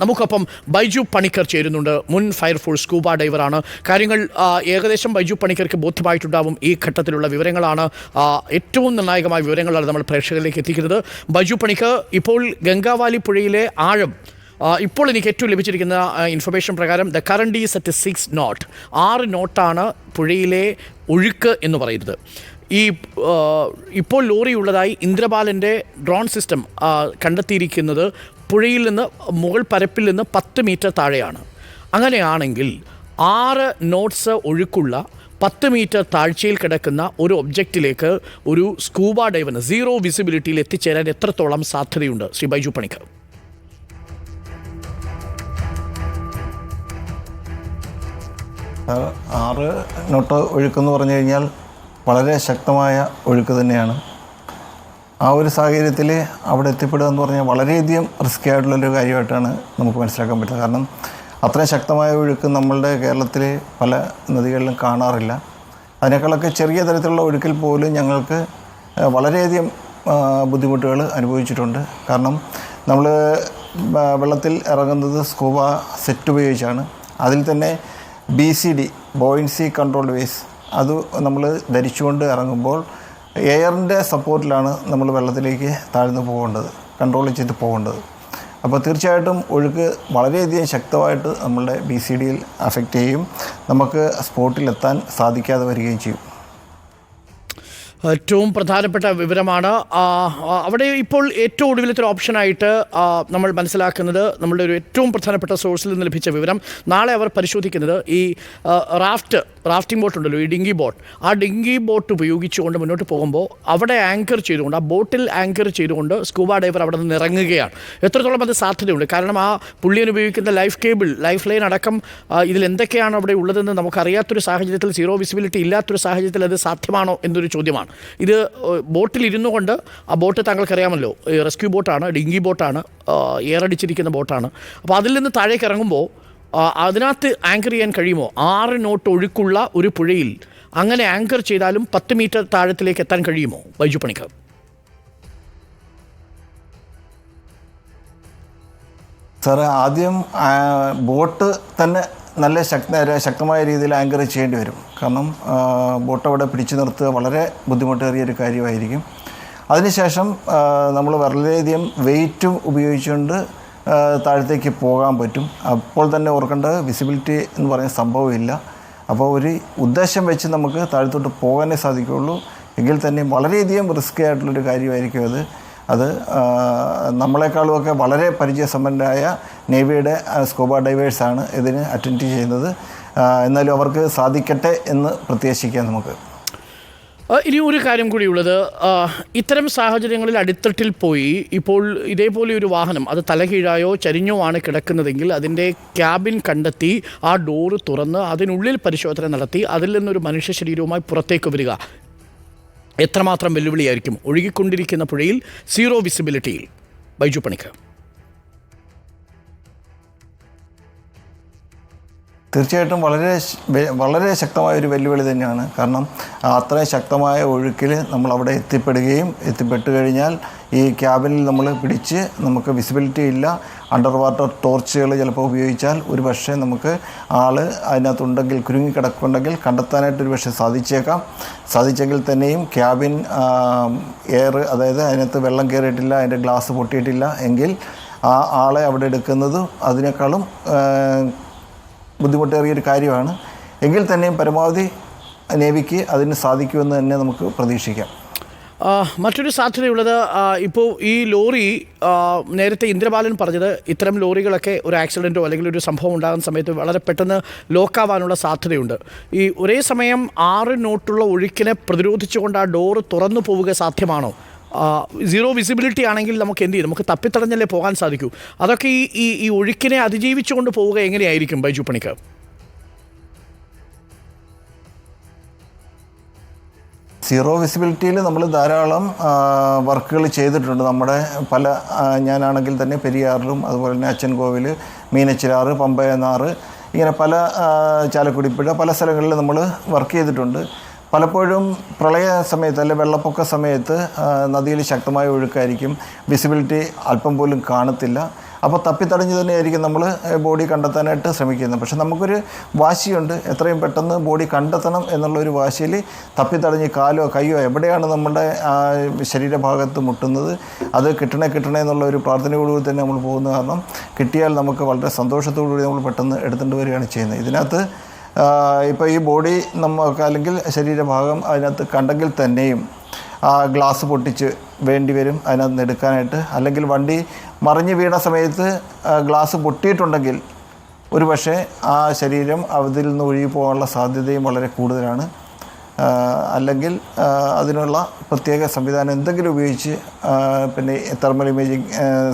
നമുക്കൊപ്പം ബൈജു പണിക്കർ ചേരുന്നുണ്ട്. മുൻ ഫയർഫോഴ്സ് സ്കൂബ ഡൈവറാണ്. കാര്യങ്ങൾ ഏകദേശം ബൈജു പണിക്കർക്ക് ബോധ്യമായിട്ടുണ്ടാവും ഈ ഘട്ടത്തിലുള്ള വിവരങ്ങളാണ്. ഏറ്റവും നിർണായകമായ വിവരങ്ങളാണ് നമ്മൾ പ്രേക്ഷകരിലേക്ക് എത്തിക്കുന്നത്. ബൈജു പണിക്കർ ഇപ്പോൾ ഗംഗാവാലി പുഴയിലെ ആഴം ഇപ്പോൾ എനിക്ക് ഏറ്റവും ലഭിച്ചിരിക്കുന്ന ഇൻഫർമേഷൻ പ്രകാരം the current is at six knot ആറ് നോട്ടാണ് പുഴയിലെ ഒഴുക്ക് എന്ന് പറയുന്നത്. ഈ ഇപ്പോൾ ലോറി ഉള്ളതായി ഇന്ദ്രബാലന്റെ ഡ്രോൺ സിസ്റ്റം കണ്ടെത്തിയിരിക്കുന്നത് പുഴയിൽ നിന്ന് മുകൾ പരപ്പിൽ നിന്ന് പത്ത് മീറ്റർ താഴെയാണ്. അങ്ങനെയാണെങ്കിൽ ആറ് നോട്ട്സ് ഒഴുക്കുള്ള പത്ത് മീറ്റർ താഴ്ചയിൽ കിടക്കുന്ന ഒരു ഒബ്ജക്റ്റിലേക്ക് ഒരു സ്കൂബ ഡൈവറിന് സീറോ വിസിബിലിറ്റിയിൽ എത്തിച്ചേരാൻ എത്രത്തോളം സാധ്യതയുണ്ട്? ശ്രീ ബൈജു പണിക്കർ. ആറ് നോട്ട് ഒഴുക്കെന്ന് പറഞ്ഞു കഴിഞ്ഞാൽ വളരെ ശക്തമായ ഒഴുക്ക് തന്നെയാണ്. ആ ഒരു സാഹചര്യത്തിൽ അവിടെ എത്തിപ്പെടുക എന്ന് പറഞ്ഞാൽ വളരെയധികം റിസ്കി ആയിട്ടുള്ളൊരു കാര്യമായിട്ടാണ് നമുക്ക് മനസ്സിലാക്കാൻ പറ്റുന്നത്. കാരണം അത്രയും ശക്തമായ ഒഴുക്ക് നമ്മളുടെ കേരളത്തിൽ പല നദികളിലും കാണാറില്ല. അതിനേക്കാളൊക്കെ ചെറിയ തരത്തിലുള്ള ഒഴുക്കിൽ പോലും ഞങ്ങൾക്ക് വളരെയധികം ബുദ്ധിമുട്ടുകൾ അനുഭവിച്ചിട്ടുണ്ട്. കാരണം നമ്മൾ വെള്ളത്തിൽ ഇറങ്ങുന്നത് സ്കൂബ സെറ്റ് ഉപയോഗിച്ചാണ്. അതിൽ തന്നെ B C D buoyancy controlled ways അത് നമ്മൾ ധരിച്ചുകൊണ്ട് ഇറങ്ങുമ്പോൾ എയറിന്റെ സപ്പോർട്ടിലാണ് നമ്മൾ വെള്ളത്തിലേക്ക് താഴ്ന്നു പോകേണ്ടത് കൺട്രോൾ ചെയ്ത് പോകേണ്ടത്. അപ്പോൾ തീർച്ചയായിട്ടും ഒഴുക്ക് വളരെയധികം ശക്തമായിട്ട് നമ്മളുടെ ബി സി ഡിയിൽ അഫക്റ്റ് ചെയ്യും നമുക്ക് സ്പോട്ടിലെത്താൻ സാധിക്കാതെ വരികയും ചെയ്യും. ഏറ്റവും പ്രധാനപ്പെട്ട വിവരമാണ്. അവിടെ ഇപ്പോൾ ഏറ്റവും ഒടുവിലത്തെ ഒരു ഓപ്ഷനായിട്ട് നമ്മൾ മനസ്സിലാക്കുന്നത് നമ്മളുടെ ഒരു ഏറ്റവും പ്രധാനപ്പെട്ട സോഴ്സിൽ നിന്ന് ലഭിച്ച വിവരം. നാളെ അവർ പരിശോധിക്കുന്നത് ഈ റാഫ്റ്റ് റാഫ്റ്റിംഗ് ബോട്ട് ഉണ്ടല്ലോ ഈ ഡിങ്കി ബോട്ട്. ആ ഡിങ്കി ബോട്ട് ഉപയോഗിച്ചുകൊണ്ട് മുന്നോട്ട് പോകുമ്പോൾ അവിടെ ആങ്കർ ചെയ്തുകൊണ്ട് ആ ബോട്ടിൽ ആങ്കർ ചെയ്തുകൊണ്ട് സ്കൂബ ഡൈവർ അവിടെ നിന്ന് ഇറങ്ങുകയാണ്. എത്രത്തോളം അത് സാധ്യതയുണ്ട്? കാരണം ആ പുള്ളിയൻ ഉപയോഗിക്കുന്ന ലൈഫ് കേബിൾ ലൈഫ് ലൈൻ അടക്കം ഇതിൽ എന്തൊക്കെയാണ് അവിടെ ഉള്ളതെന്ന് നമുക്കറിയാത്തൊരു സാഹചര്യത്തിൽ സീറോ വിസിബിലിറ്റി ഇല്ലാത്തൊരു സാഹചര്യത്തിൽ അത് സാധ്യമാണോ എന്നൊരു ചോദ്യമാണ്. ഇത് ബോട്ടിൽ ഇരുന്നു കൊണ്ട് ആ ബോട്ട് താങ്കൾക്കറിയാമല്ലോ. റെസ്ക്യൂ ബോട്ടാണ് ഡിങ്കി ബോട്ടാണ് എയർ അടിച്ചിരിക്കുന്ന ബോട്ടാണ്. അപ്പോൾ അതിൽ നിന്ന് താഴേക്ക് ഇറങ്ങുമ്പോൾ അതിനകത്ത് ആങ്കർ ചെയ്യാൻ കഴിയുമോ? ആറ് നോട്ട് ഒഴുക്കുള്ള ഒരു പുഴയിൽ അങ്ങനെ ആങ്കർ ചെയ്താലും പത്ത് മീറ്റർ താഴത്തിലേക്ക് എത്താൻ കഴിയുമോ? ബൈജു പണിക്കർ. സാറേ ആദ്യം ബോട്ട് തന്നെ നല്ല ശക്ത ശക്തമായ രീതിയിൽ ആങ്കർ ചെയ്യേണ്ടി വരും. കാരണം ബോട്ട് അവിടെ പിടിച്ചു നിർത്തുക വളരെ ബുദ്ധിമുട്ടേറിയ ഒരു കാര്യമായിരിക്കും. അതിനുശേഷം നമ്മൾ വളരെയധികം വെയിറ്റും ഉപയോഗിച്ചുകൊണ്ട് താഴത്തേക്ക് പോകാൻ പറ്റും. അപ്പോൾ തന്നെ ഓർക്കേണ്ടത് വിസിബിലിറ്റി എന്ന് പറയുന്ന സംഭവമില്ല. അപ്പോൾ ഒരു ഉദ്ദേശം വെച്ച് നമുക്ക് താഴത്തോട്ട് പോകാനേ സാധിക്കുകയുള്ളൂ. എങ്കിൽ തന്നെ വളരെയധികം റിസ്ക് ആയിട്ടുള്ളൊരു കാര്യമായിരിക്കും അത്. അത് നമ്മളെക്കാളുമൊക്കെ വളരെ പരിചയസമ്പന്നരായ നേവിയുടെ സ്കോബ ഡൈവേഴ്സാണ് ഇതിന് അറ്റൻഡ് ചെയ്യുന്നത്. എന്നാലും അവർക്ക് സാധിക്കട്ടെ എന്ന് പ്രത്യാശിക്കാം നമുക്ക്. ഇനി ഒരു കാര്യം കൂടിയുള്ളത്. ഇത്തരം സാഹചര്യങ്ങളിൽ അടിത്തട്ടിൽ പോയി ഇപ്പോൾ ഇതേപോലെ ഒരു വാഹനം അത് തലകീഴായോ ചരിഞ്ഞോ ആണ് കിടക്കുന്നതെങ്കിൽ അതിന്റെ ക്യാബിൻ കണ്ടെത്തി ആ ഡോറ് തുറന്ന് അതിനുള്ളിൽ പരിശോധന നടത്തി അതിൽ നിന്നൊരു മനുഷ്യ ശരീരവുമായി പുറത്തേക്ക് വരിക. എത്രമാത്രം വെല്ലുവിളിയായിരിക്കും? ഒഴുകിക്കൊണ്ടിരിക്കുന്ന പുഴയിൽ സീറോ വിസിബിലിറ്റിയിൽ ബൈജു പണിക്കർ. തീർച്ചയായിട്ടും വളരെ വളരെ ശക്തമായ ഒരു വെല്ലുവിളി തന്നെയാണ്. കാരണം അത്രയും ശക്തമായ ഒഴുക്കിൽ നമ്മൾ അവിടെ എത്തിപ്പെടുകയും എത്തിപ്പെട്ട് കഴിഞ്ഞാൽ ഈ ക്യാബിനിൽ നമ്മൾ പിടിച്ച് നമുക്ക് വിസിബിലിറ്റി ഇല്ല അണ്ടർ വാട്ടർ ടോർച്ചുകൾ ചിലപ്പോൾ ഉപയോഗിച്ചാൽ ഒരു പക്ഷേ നമുക്ക് ആൾ അതിനകത്തുണ്ടെങ്കിൽ കുരുങ്ങിക്കിടക്കുണ്ടെങ്കിൽ കണ്ടെത്താനായിട്ട് ഒരു പക്ഷേ സാധിച്ചേക്കാം. സാധിച്ചെങ്കിൽ തന്നെയും ക്യാബിൻ എയർ അതായത് അതിനകത്ത് വെള്ളം കയറിയിട്ടില്ല അതിന്റെ ഗ്ലാസ് പൊട്ടിയിട്ടില്ല എങ്കിൽ ആ ആളെ അവിടെ എടുക്കുന്നത് അതിനേക്കാളും ബുദ്ധിമുട്ടേറിയൊരു കാര്യമാണ്. എങ്കിൽ തന്നെയും പരമാവധി നേവിക്ക് അതിന് സാധിക്കുമെന്ന് തന്നെ നമുക്ക് പ്രതീക്ഷിക്കാം. മറ്റൊരു സാധ്യതയുള്ളത് ഇപ്പോൾ ഈ ലോറി നേരത്തെ ഇന്ദ്രബാലൻ പറഞ്ഞത് ഇത്തരം ലോറികളൊക്കെ ഒരു ആക്സിഡന്റോ അല്ലെങ്കിൽ ഒരു സംഭവം ഉണ്ടാകുന്ന സമയത്ത് വളരെ പെട്ടെന്ന് ലോക്കാവാനുള്ള സാധ്യതയുണ്ട്. ഈ ഒരേ സമയം ആറ് നോട്ടുള്ള ഒഴുക്കിനെ പ്രതിരോധിച്ചുകൊണ്ട് ആ ഡോറ് തുറന്നു പോവുക സാധ്യമാണോ? സീറോ വിസിബിലിറ്റി ആണെങ്കിൽ നമുക്ക് എന്ത് ചെയ്യും? നമുക്ക് തപ്പിത്തടഞ്ഞല്ലേ പോകാൻ സാധിക്കൂ. അതൊക്കെ ഈ ഈ ഈ ഒഴുക്കിനെ അതിജീവിച്ചുകൊണ്ട് പോവുക എങ്ങനെയായിരിക്കും ബൈജു പണിക്കർ സീറോ വിസിബിലിറ്റിയിൽ നമ്മൾ ധാരാളം വർക്കുകൾ ചെയ്തിട്ടുണ്ട്. നമ്മുടെ പല ഞാനാണെങ്കിൽ തന്നെ പെരിയാറിലും അതുപോലെ തന്നെ അച്ചൻകോവിൽ മീനച്ചിലാറ് പമ്പയനാറ് ഇങ്ങനെ പല ചാലക്കുടിപ്പുഴ പല സ്ഥലങ്ങളിൽ നമ്മൾ വർക്ക് ചെയ്തിട്ടുണ്ട്. പലപ്പോഴും പ്രളയ സമയത്ത് അല്ലെ വെള്ളപ്പൊക്ക സമയത്ത് നദിയിൽ ശക്തമായ ഒഴുക്കായിരിക്കും. വിസിബിലിറ്റി അല്പം പോലും കാണത്തില്ല. അപ്പോൾ തപ്പിത്തടഞ്ഞ് തന്നെയായിരിക്കും നമ്മൾ ബോഡി കണ്ടെത്താനായിട്ട് ശ്രമിക്കുന്നത്. പക്ഷെ നമുക്കൊരു വാശിയുണ്ട്. എത്രയും പെട്ടെന്ന് ബോഡി കണ്ടെത്തണം എന്നുള്ളൊരു വാശിയിൽ തപ്പിത്തടഞ്ഞ് കാലോ കൈയോ എവിടെയാണ് നമ്മുടെ ശരീരഭാഗത്ത് മുട്ടുന്നത് അത് കിട്ടണേ കിട്ടണേ എന്നുള്ള ഒരു പ്രാർത്ഥനയോടുകൂടി തന്നെ നമ്മൾ പോകുന്ന കാരണം കിട്ടിയാൽ നമുക്ക് വളരെ സന്തോഷത്തോടു കൂടി നമ്മൾ പെട്ടെന്ന് എടുത്തുകൊണ്ട് വരികയാണ് ചെയ്യുന്നത്. ഇതിനകത്ത് ഇപ്പോൾ ഈ ബോഡി നമുക്ക് അല്ലെങ്കിൽ ശരീരഭാഗം അതിനകത്ത് കണ്ടെങ്കിൽ തന്നെയും ആ ഗ്ലാസ് പൊട്ടിച്ച് വേണ്ടി വരും അതിനകത്ത് നിന്ന് എടുക്കാനായിട്ട്. അല്ലെങ്കിൽ വണ്ടി മറിഞ്ഞ് വീണ സമയത്ത് ഗ്ലാസ് പൊട്ടിയിട്ടുണ്ടെങ്കിൽ ഒരു പക്ഷേ ആ ശരീരം അതിൽ നിന്ന് ഒഴുകി പോകാനുള്ള സാധ്യതയും വളരെ കൂടുതലാണ്. അല്ലെങ്കിൽ അതിനുള്ള പ്രത്യേക സംവിധാനം എന്തെങ്കിലും ഉപയോഗിച്ച് പിന്നെ തെർമൽ ഇമേജിങ്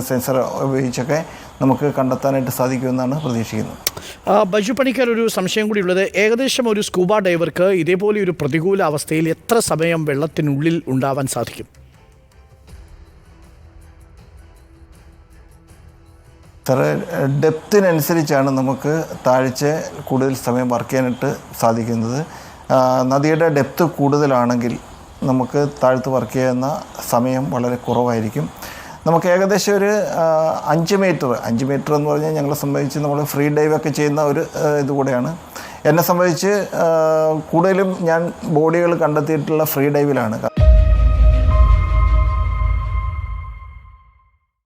സെൻസർ ഉപയോഗിച്ചൊക്കെ നമുക്ക് കണ്ടെത്താനായിട്ട് സാധിക്കുമെന്നാണ് പ്രതീക്ഷിക്കുന്നത്. ബജു പണിക്കർ ഒരു സംശയം കൂടി ഉള്ളത്. ഏകദേശം ഒരു സ്കൂബ ഡൈവർക്ക് ഇതേപോലെ ഒരു പ്രതികൂല അവസ്ഥയിൽ എത്ര സമയം വെള്ളത്തിനുള്ളിൽ ഉണ്ടാവാൻ സാധിക്കും? സാറ് ഡെപ്തിനനുസരിച്ചാണ് നമുക്ക് താഴ്ച കൂടുതൽ സമയം വർക്ക് ചെയ്യാനായിട്ട് സാധിക്കുന്നത്. നദിയുടെ ഡെപ്ത് കൂടുതലാണെങ്കിൽ നമുക്ക് താഴ്ത്ത് വർക്ക് ചെയ്യുന്ന സമയം വളരെ കുറവായിരിക്കും. നമുക്ക് ഏകദേശം ഒരു അഞ്ച് മീറ്റർ അഞ്ച് മീറ്റർ എന്ന് പറഞ്ഞാൽ ഞങ്ങളെ സംബന്ധിച്ച് നമ്മൾ ഫ്രീ ഡൈവ് ഒക്കെ ചെയ്യുന്ന ഒരു ഇതുകൂടെയാണ് ഇത് കൂടെയാണ്. എന്നെ സംബന്ധിച്ച് കൂടുതലും ഞാൻ ബോഡികൾ കണ്ടെത്തിയിട്ടുള്ള ഫ്രീ ഡൈവിലാണ്